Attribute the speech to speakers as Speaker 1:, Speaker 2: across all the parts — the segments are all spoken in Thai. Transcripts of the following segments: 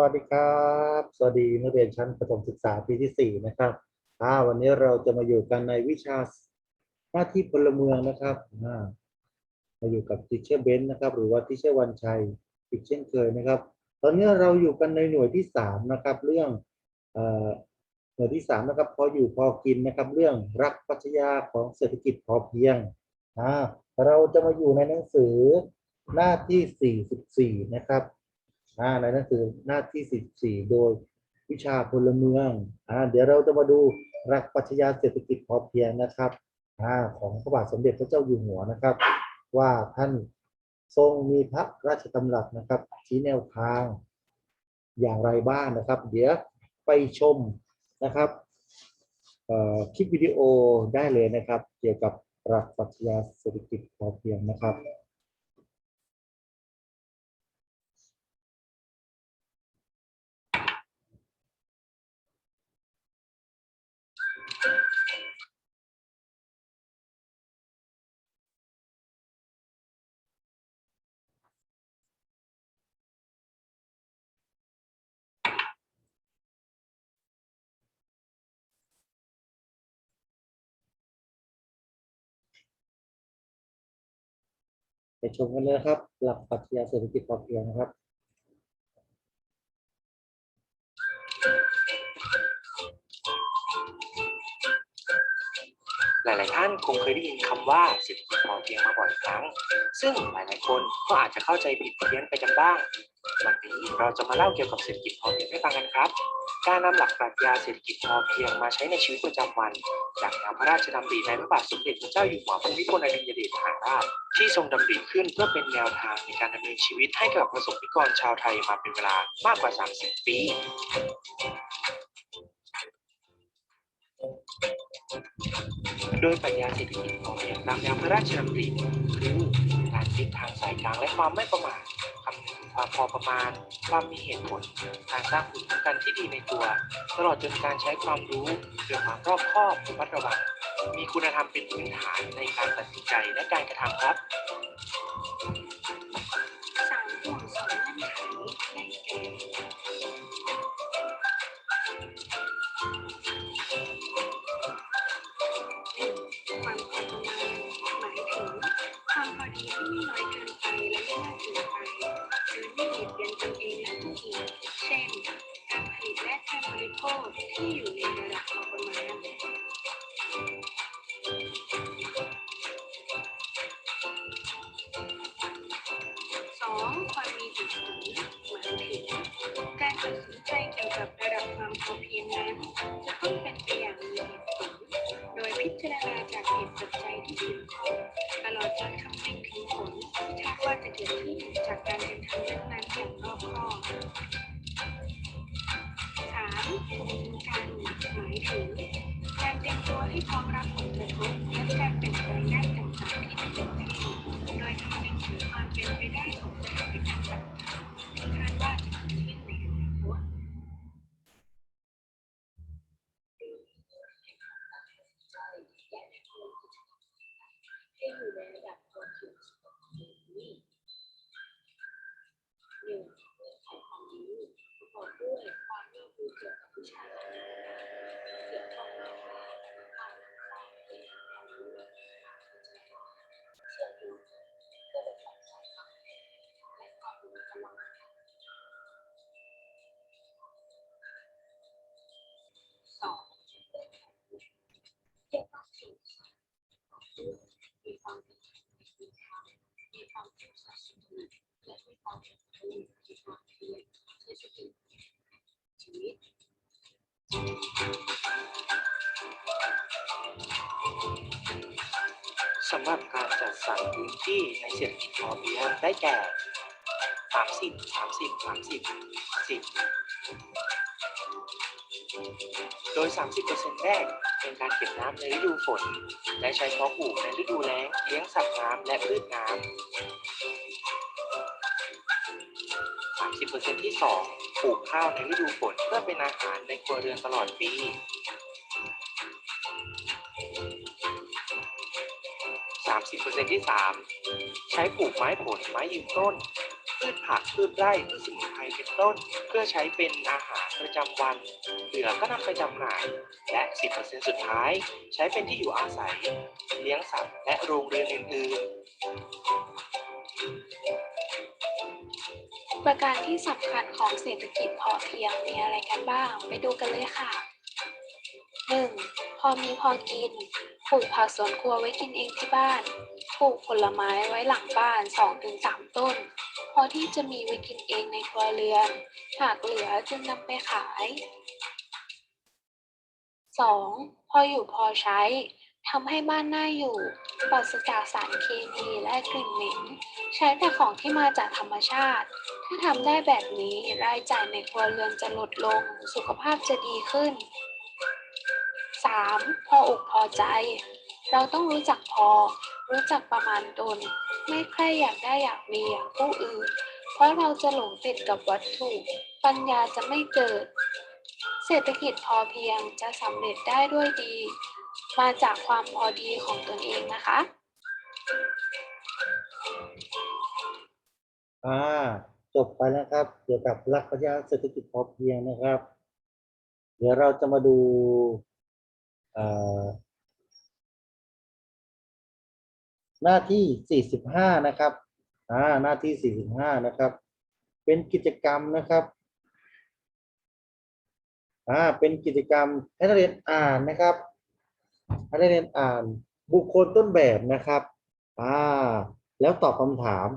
Speaker 1: วัสดีครับ สวัสดีนักเรียนชั้นประถมศึกษาปีที่สี่นะครับอ่าวันนี้เราจะมาอยู่กันในวิชาหน้าที่พลเมืองนะครับอ่ามาอยู่กับทิเชอร์เบนนะครับ หรือว่าทิเชอร์วันชัยอีกเช่นเคยนะครับ ตอนนี้เราอยู่กันในหน่วยที่สามนะครับ เรื่องเอ่อหน่วยที่สามนะครับ พออยู่พอกินนะครับ เรื่องรักปัชญาของเศรษฐกิจพอเพียงอ่าเราจะมาอยู่ในหนังสือหน้าที่สี่สิบสี่นะครับ อ่าในหนังสือหน้าที่44โดยวิชาพลเมืองอ่าเดี๋ยวเราจะมาดูรักปรัชญาเศรษฐกิจพอเพียงนะครับอ่าของพระบาทสมเด็จพระเจ้าอยู่หัวนะครับ ว่าท่านทรงมีพระราชดำรัสนะครับ ชี้แนวทางอย่างไรบ้างนะครับ เดี๋ยวไปชมนะครับคลิปวิดีโอได้เลยนะครับ เกี่ยวกับรักปรัชญาเศรษฐกิจพอเพียงนะครับ ชมกันเลยครับ หลักปรัชญาเศรษฐกิจพอเพียงนะครับ
Speaker 2: หลาย ๆ ท่านคงเคยได้ยินคำว่าเศรษฐกิจพอเพียงมาบ่อยครั้ง ซึ่งหลาย ๆ คนก็อาจจะเข้าใจผิดเพี้ยนไปกันบ้าง วันนี้เราจะมาเล่าเกี่ยวกับเศรษฐกิจพอเพียงให้ฟังกันครับ การนำหลักปรัชญาเศรษฐกิจพอเพียงมาใช้ในชีวิตประจำวัน จากแนวพระราชดำริในพระบาทสมเด็จพระเจ้าอยู่หัวภูมิพลอดุลยเดชมหาราชที่ทรงดำริขึ้นเพื่อเป็นแนวทางในการดำเนินชีวิตให้กับประสบนิกรชาวไทยมาเป็นเวลามากกว่า 30 ปีโดยปรัชญาเศรษฐกิจพอเพียงตามแนวพระราชดำริคือการคิดทางสายกลางและความไม่ประมาท ความพอประมาณ ความมีเหตุผลการสร้างภูมิคุ้มกันที่ดีในตัว ตลอดจนการใช้ความรู้ด้วยความรอบคอบระมัดระวังมีคุณธรรมเป็นพื้นฐานในการตัดสินใจและการกระทำครับ
Speaker 3: สามภูมิคุ้มกันหมายถึงการเตรียมตัวให้พร้อมรับผลกระทบและการเป็นไปได้านต่างๆที่จะเกิดขึ้นโดยคำนึงถึงความเป็นไปได้ของสถานการณ์ เศร
Speaker 2: ษฐกิจพอเพียงได้แก่30 30 30 10โดย 30%แรกเป็นการเก็บน้ำในฤดูฝน และใช้เพาะปลูกในฤดูแล้งเลี้ยงสัตว์น้ำและพืชน้ำ30%ที่ 2 ปลูกข้าวในฤดูฝนเพื่อเป็นอาหารในครัวเรือนตลอดปี 30%ที่ 3 ใช้ปลูกไม้ผลไม้ยืนต้น พืชผักพืชไร่พืชสมุนไพรเป็นต้น เพื่อใช้เป็นอาหารประจำวัน เหลือก็นำไปจำหน่าย และ 10%สุดท้าย ใช้เป็นที่อยู่อาศัย เลี้ยงสัตว์และโรงเรือนอื่นๆ
Speaker 4: ประการที่สำคัญของเศรษฐกิจพอเพียงมีอะไรกันบ้าง ไปดูกันเลยค่ะ 1. พอมีพอกิน ปลูกผักสวนครัวไว้กินเองที่บ้าน ปลูกผลไม้ไว้หลังบ้าน 2-3 ต้น พอที่จะมีไว้กินเองในครัวเรือน หากเหลือจึงนำไปขาย 2. พออยู่พอใช้ทำให้บ้านน่าอยู่ปราศจากสารเคมีและกลิ่นเหม็น ใช้แต่ของที่มาจากธรรมชาติ ถ้าทำได้แบบนี้รายจ่ายในครัวเรือนจะลดลง สุขภาพจะดีขึ้น 3. พออกพอใจ เราต้องรู้จักพอ รู้จักประมาณตน ไม่ใครอยากได้อยากมีอย่างผู้อื่น เพราะเราจะหลงติดกับวัตถุ ปัญญาจะไม่เกิด เศรษฐกิจพอเพียงจะสำเร็จได้ด้วยดี มาจากความพอดีของตนเองนะคะ
Speaker 1: อ่าจบไปแล้วครับ เกี่ยวกับหลักปรัชญาเศรษฐกิจพอเพียงนะครับ เดี๋ยวเราจะมาดู หน้าที่ 45 นะครับอ่าหน้าที่ 45 นะครับ เป็นกิจกรรมนะครับอ่าเป็นกิจกรรมให้นักเรียนอ่านนะครับให้นักเรียนอ่านบุคคลต้นแบบนะครับอ่าแล้วตอบคำถาม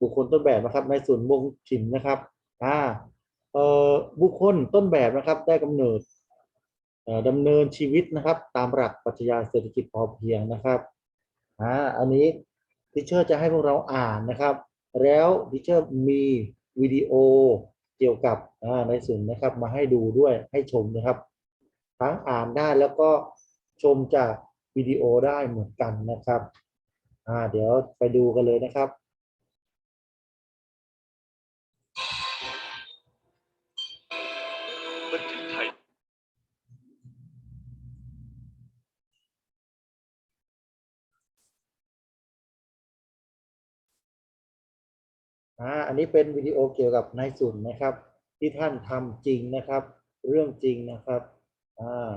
Speaker 1: บุคคลต้นแบบนะครับ ในส่วนวงฉิมนะครับอ่าเอ่อบุคคลต้นแบบนะครับ ได้กำเนิด ดำเนินชีวิตนะครับ ตามหลักปรัชญาเศรษฐกิจพอเพียงนะครับอ่าอันนี้ทิเชอร์จะให้พวกเราอ่านนะครับ แล้วทิเชอร์มีวิดีโอเกี่ยวกับในส่วนนะครับมาให้ดูด้วยให้ชมนะครับ ทั้งอ่านได้แล้วก็ชมจากวิดีโอได้เหมือนกันนะครับเดี๋ยวไปดูกันเลยนะครับ อ่าอันนี้เป็นวิดีโอเกี่ยวกับนายสุนนะครับ ที่ท่านทำจริงนะครับ เรื่องจริงนะครับอ่า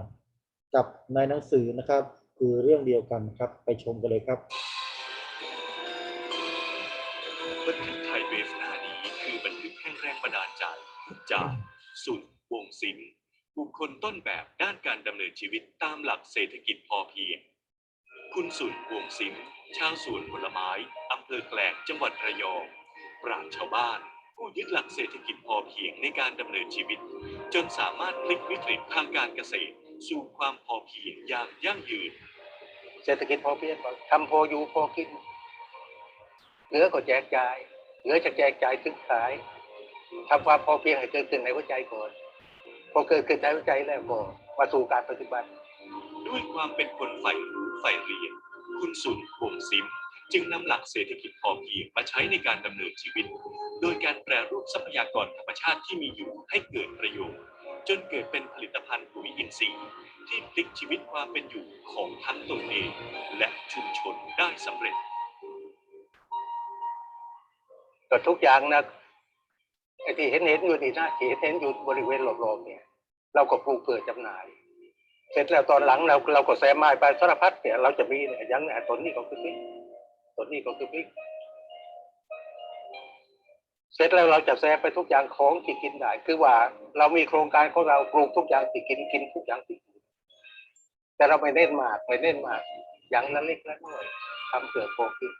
Speaker 1: กับในหนังสือนะครับ คือเรื่องเดียวกันครับ ไปชมกันเลยครับ
Speaker 5: บันทึกไทยเบฟหน้านี้คือบันทึกแห่งแรงบันดาลใจ จากสุดวงศิลป์บุคคลต้นแบบด้านการดำเนินชีวิตตามหลักเศรษฐกิจพอเพียง คุณสุนวงศิลป์ชาวสวนผลไม้อำเภอแกลงจังหวัดระยอง ปราชญ์ชาวบ้าน ผู้ยึดหลักเศรษฐกิจพอเพียงในการดำเนินชีวิต จนสามารถพลิกวิกฤตทางการเกษตร สู่ความพอเพียงอย่างยั่งยืน
Speaker 6: เศรษฐกิจพอเพียงก่อนทำพออยู่พอกิน เหลือก็แจกจ่าย เหลือจะแจกจ่ายซื้อขายทำความพอเพียงให้เกิดขึ้นในหัวใจก่อนพอเกิดขึ้นในหัวใจแล้วก็มาสู่การปฏิบัติ
Speaker 5: ด้วยความเป็นคนใฝ่รู้ใฝ่เรียน คุณสุนวงซิม จึงนำหลักเศรษฐกิจพอเพียงมาใช้ในการดำเนินชีวิต โดยการแปรรูปทรัพยากรธรรมชาติที่มีอยู่ให้เกิดประโยชน์ จนเกิดเป็นผลิตภัณฑ์ปุ๋ยอินทรีย์ที่พลิกชีวิตความเป็นอยู่ของทั้งตนเอง และชุมชนได้สำเร็จ
Speaker 6: ก็ทุกอย่างนะไอ้ที่เห็นเห็นอยู่นี่นะที่เห็นเห็นอยู่บริเวณรอบๆเนี่ย เราก็ปลูกเพื่อจำหน่าย เสร็จแล้วตอนหลังเราเราก็แซมไม้ไปสารพัดเนี่ยเราจะมีเนี่ยยังเนี่ยต้นนี้ก็คือ พริกต้นนี้ก็คือพริก เสร็จแล้วเราจะแซมไปทุกอย่างของที่กินได้ คือว่าเรามีโครงการของเราปลูกทุกอย่างที่กินกินทุกอย่างที่กินแต่เราไม่เน้นมากไม่เน้นมาก อย่างละเล็กละน้อยทำเพื่อพอกิน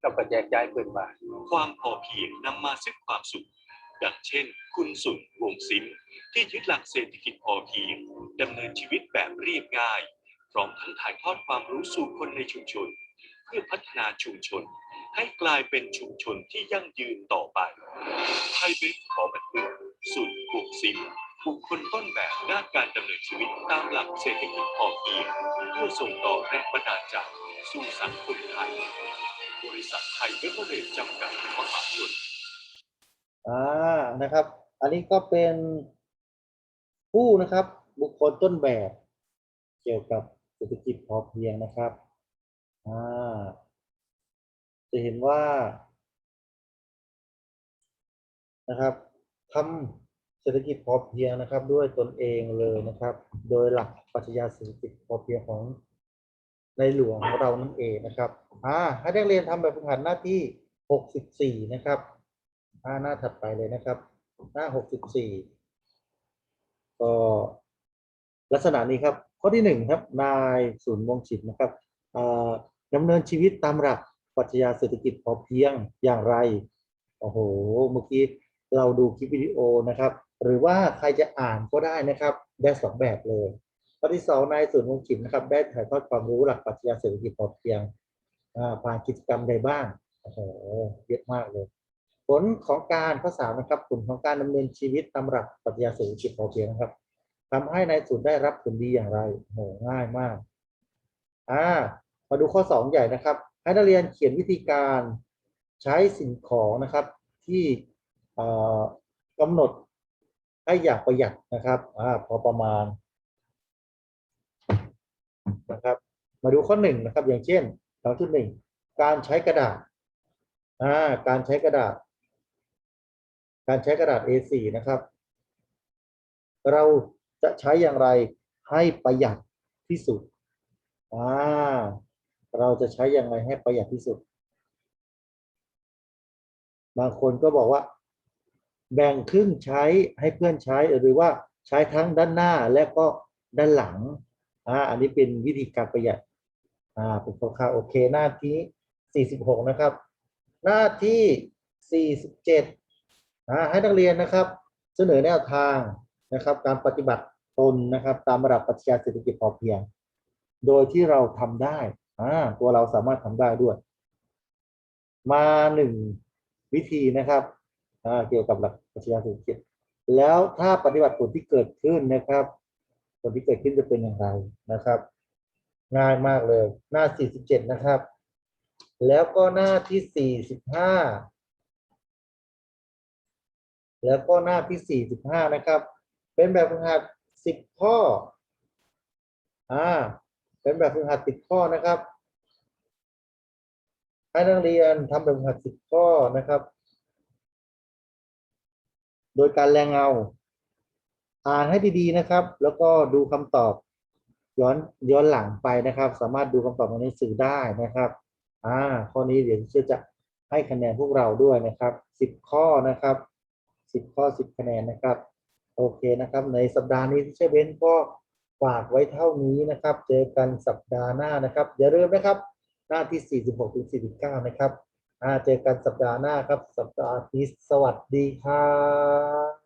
Speaker 6: เราก็แจกจ่ายเพื่อนบ้าน
Speaker 5: ความพอเพียงนำมาซึ่งความสุขดังเช่น คุณสุนวงศิลป์ที่ยึดหลักเศรษฐกิจพอเพียงดำเนินชีวิตแบบเรียบง่าย พร้อมทั้งถ่ายทอดความรู้สู่คนในชุมชน เพื่อพัฒนาชุมชน ให้กลายเป็นชุมชนที่ยั่งยืนต่อไปไทยเป็นขอบันทึกสุนวงศิลป์บุคคลต้นแบบด้านการดำเนินชีวิตตามหลักเศรษฐกิจพอเพียงเพื่อส่งต่อแรงบันดาลใจสู่สังคมไทย บริษัทไทยเบเวอเรจจำกัดมหาชน
Speaker 1: อ่านะครับ อันนี้ก็เป็นผู้นะครับบุคคลต้นแบบ เกี่ยวกับเศรษฐกิจพอเพียงนะครับ จะเห็นว่านะครับทำเศรษฐกิจพอเพียงนะครับ ด้วยตนเองเลยนะครับ โดยหลักปรัชญาเศรษฐกิจพอเพียงของในหลวงของเรานั่นเองนะครับอ่าให้นักเรียนทำแบบฝึกหัดหน้าที่หกสิบสี่นะครับอ่าหน้าถัดไปเลยนะครับ หน้าหกสิบสี่ก็ลักษณะนี้ครับ ข้อที่หนึ่งครับ นายศูนย์วงศ์ฉิดนะครับอ่า ดำเนินชีวิตตามหลักปรัชญาเศรษฐกิจพอเพียงอย่างไร โอ้โห เมื่อกี้เราดูคลิปวิดีโอนะครับ หรือว่าใครจะอ่านก็ได้นะครับ ได้สองแบบเลยข้อที่สองนายศูนย์วงศ์ฉิดนะครับ ได้ถ่ายทอดความรู้หลักปรัชญาเศรษฐกิจพอเพียงอ่าผ่านกิจกรรมใดบ้าง โอ้โห เยอะมากเลย ผลของการข้อสามนะครับผลของการดำเนินชีวิตตามหลักปรัชญาเศรษฐกิจพอเพียงนะครับทำให้นายศูนได้รับผลดีอย่างไรโอ้โหง่ายมาก อ่า มาดูข้อสองใหญ่นะครับ ให้นักเรียนเขียนวิธีการใช้สิ่งของนะครับที่กำหนดให้อยากประหยัดนะครับอพอประมาณนะครับ มาดูข้อหนึ่งนะครับ อย่างเช่นสองจุดหนึ่งการใช้กระดาษอ่าการใช้กระดาษ การใช้กระดาษ A4 นะครับ เราจะใช้อย่างไรให้ประหยัดที่สุดอ่า เราจะใช้อย่างไรให้ประหยัดที่สุด บางคนก็บอกว่า แบ่งครึ่งใช้ให้เพื่อนใช้หรือว่าใช้ทั้งด้านหน้าและก็ด้านหลังอ่าอันนี้เป็นวิธีการประหยัดอ่าเป็นคร่าวๆโอเคหน้าที่ 46 นะครับ หน้าที่ 47อ่าให้นักเรียนนะครับ เสนอแนวทางนะครับ การปฏิบัติตนนะครับ ตามระดับปรัชญาเศรษฐกิจพอเพียง โดยที่เราทำได้ อ่าตัวเราสามารถทำได้ด้วย มาหนึ่งวิธีนะครับอ่าเกี่ยวกับหลักปรัชญาเศรษฐกิจแล้วถ้าปฏิบัติผลที่เกิดขึ้นนะครับ ผลที่เกิดขึ้นจะเป็นอย่างไรนะครับ ง่ายมากเลย หน้า 47 นะครับ แล้วก็หน้าที่ 45 แล้วก็หน้าที่ 45 นะครับ เป็นแบบฝึกหัด10 ข้อ อ่า เป็นแบบฝึกหัด10ข้อนะครับ ให้นักเรียนทำแบบฝึกหัด10ข้อนะครับ โดยการแรงเงา อ่านให้ดีๆนะครับ แล้วก็ดูคำตอบ ย้อนย้อนหลังไปนะครับ สามารถดูคำตอบในหนังสือได้นะครับอ่าข้อนี้เดี๋ยวเชื่อจะให้คะแนนพวกเราด้วยนะครับสิบข้อนะครับสิบข้อสิบคะแนนนะครับ โอเคนะครับ ในสัปดาห์นี้ที่เชอเบนก็ ฝากไว้เท่านี้นะครับ เจอกันสัปดาห์หน้านะครับ อย่าลืมนะครับ หน้าที่ 46ถึง49 นะครับเจอกันสัปดาห์หน้าครับ สัปดาห์นี้สวัสดีครับ